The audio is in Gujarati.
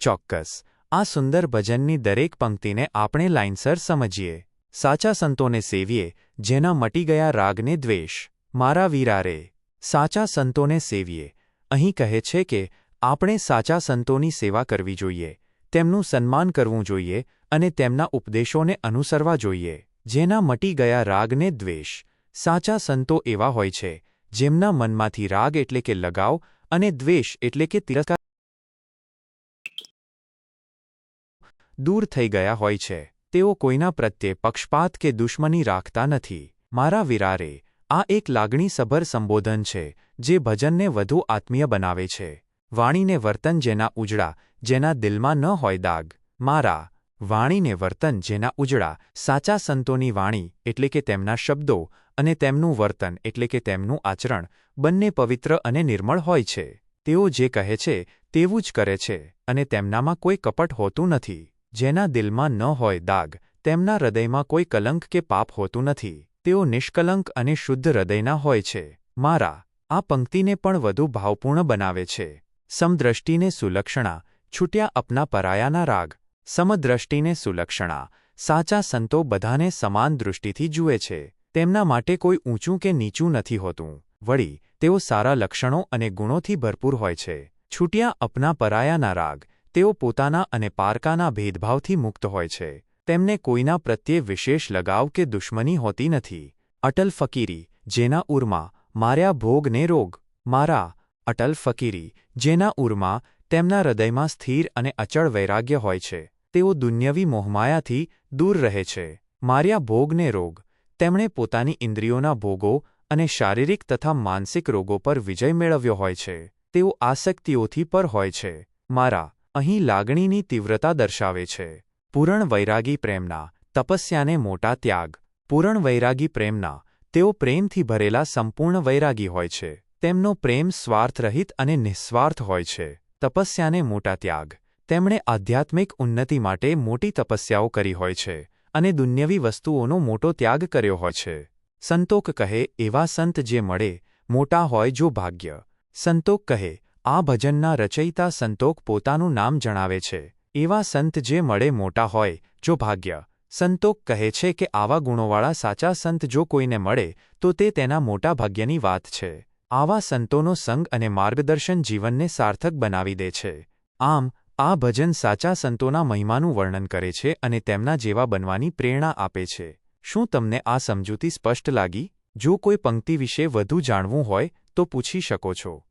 ચોક્કસ. આ સુંદર ભજનની દરેક પંક્તિને આપણે લાઇનસર સમજીએ. સાચા સંતોને સેવીએ, જેના મટી ગયા રાગને દ્વેષ. મારા વીરા રે સાચા સંતોને સેવીએ. અહીં કહે છે કે, આપણે સાચા સંતોની સેવા કરવી જોઈએ. તેમનું સન્માન કરવું જોઈએ અને તેમના ઉપદેશોને અનુસરવા જોઈએ. જેના મટી ગયા રાગને દ્વેષ. સાચા સંતો એવા હોય છે, જેમના મનમાંથી રાગ એટલે કે લગાવ અને દ્વેષ એટલે કે તિરસ્કાર દૂર થઈ ગયા હોય છે. તેઓ કોઈના પ્રત્યે પક્ષપાત કે દુશ્મની રાખતા નથી. મારા વિરારે, આ એક લાગણીસભર સંબોધન છે, જે ભજનને વધુ આત્મીય બનાવે છે. વાણીને વર્તન જેના ઉજળા, જેના દિલમાં ન હોય દાગ. મારા, વાણીને વર્તન જેના ઉજળા, સાચા સંતોની વાણી, એટલે કે તેમના શબ્દો, અને તેમનું વર્તન, એટલે કે તેમનું આચરણ, બંને પવિત્ર અને નિર્મળ હોય છે. તેઓ જે કહે છે, તેવું જ કરે છે, અને તેમનામાં કોઈ કપટ હોતું નથી. જેના દિલમાં ન હોય દાગ, તેમના હૃદયમાં કોઈ કલંક કે પાપ હોતું નથી. તેઓ નિષ્કલંક અને શુદ્ધ હૃદયના હોય છે. મારા, આ પંક્તિને પણ વધુ ભાવપૂર્ણ બનાવે છે. સમદ્રષ્ટિને સુલક્ષણા, છૂટ્યા અપના પરાયાના રાગ. સમદ્રષ્ટિને સુલક્ષણા, સાચા સંતો બધાને સમાન દૃષ્ટિથી જુએ છે. તેમના માટે કોઈ ઊંચું કે નીચું નથી હોતું. વળી, તેઓ સારા લક્ષણો અને ગુણોથી ભરપૂર હોય છે. છૂટ્યા અપના પરાયાના રાગ. તેઓ પોતાના અને પારકાના ભેદભાવથી મુક્ત હોય છે. તેમને કોઈના પ્રત્યે વિશેષ લગાવ કે દુશ્મની હોતી નથી. અટલ ફકીરી, જેના ઉરમાં, માર્યા ભોગને રોગ, મારા, અટલ ફકીરી, જેના ઉરમાં, તેમના હૃદયમાં સ્થિર અને અચળ વૈરાગ્ય હોય છે. તેઓ દુન્યવી મોહમાયાથી દૂર રહે છે. માર્યા ભોગને રોગ, તેમણે પોતાની ઇન્દ્રિયોના ભોગો અને શારીરિક તથા માનસિક રોગો પર વિજય મેળવ્યો હોય છે. તેઓ આસક્તિઓથી પર હોય છે. મારા અહીં લાગણીની તીવ્રતા દર્શાવે છે. પૂરણ વૈરાગી પ્રેમના, તપસ્યાને મોટા ત્યાગ. પૂરણ વૈરાગી પ્રેમના, તેઓ પ્રેમથી ભરેલા સંપૂર્ણ વૈરાગી હોય છે. તેમનો પ્રેમ સ્વાર્થરહિત અને નિસ્વાર્થ હોય છે. તપસ્યાને મોટા ત્યાગ. તેમણે આધ્યાત્મિક ઉન્નતિ માટે મોટી તપસ્યાઓ કરી હોય છે અને દુન્યવી વસ્તુઓનો મોટો ત્યાગ કર્યો હોય છે. સંતોક કહે, એવા સંત જે મળે, મોટા હોય જો ભાગ્ય. સંતોક કહે આ ભજનના રચયિતા સંતોક પોતાનું નામ જણાવે છે. એવા સંત જે મળે મોટા હોય, જો ભાગ્ય. સંતોક કહે છે કે આવા ગુણોવાળા સાચા સંત જો કોઈને મળે, તો તે તેના મોટા ભાગ્યની વાત છે. આવા સંતોનો સંગ અને માર્ગદર્શન જીવનને સાર્થક બનાવી દે છે. આમ, આ ભજન સાચા સંતોના મહિમાનું વર્ણન કરે છે અને તેમના જેવા બનવાની પ્રેરણા આપે છે. શું તમને આ સમજૂતી સ્પષ્ટ લાગી? જો કોઈ પંક્તિ વિશે વધુ જાણવું હોય, તો પૂછી શકો છો.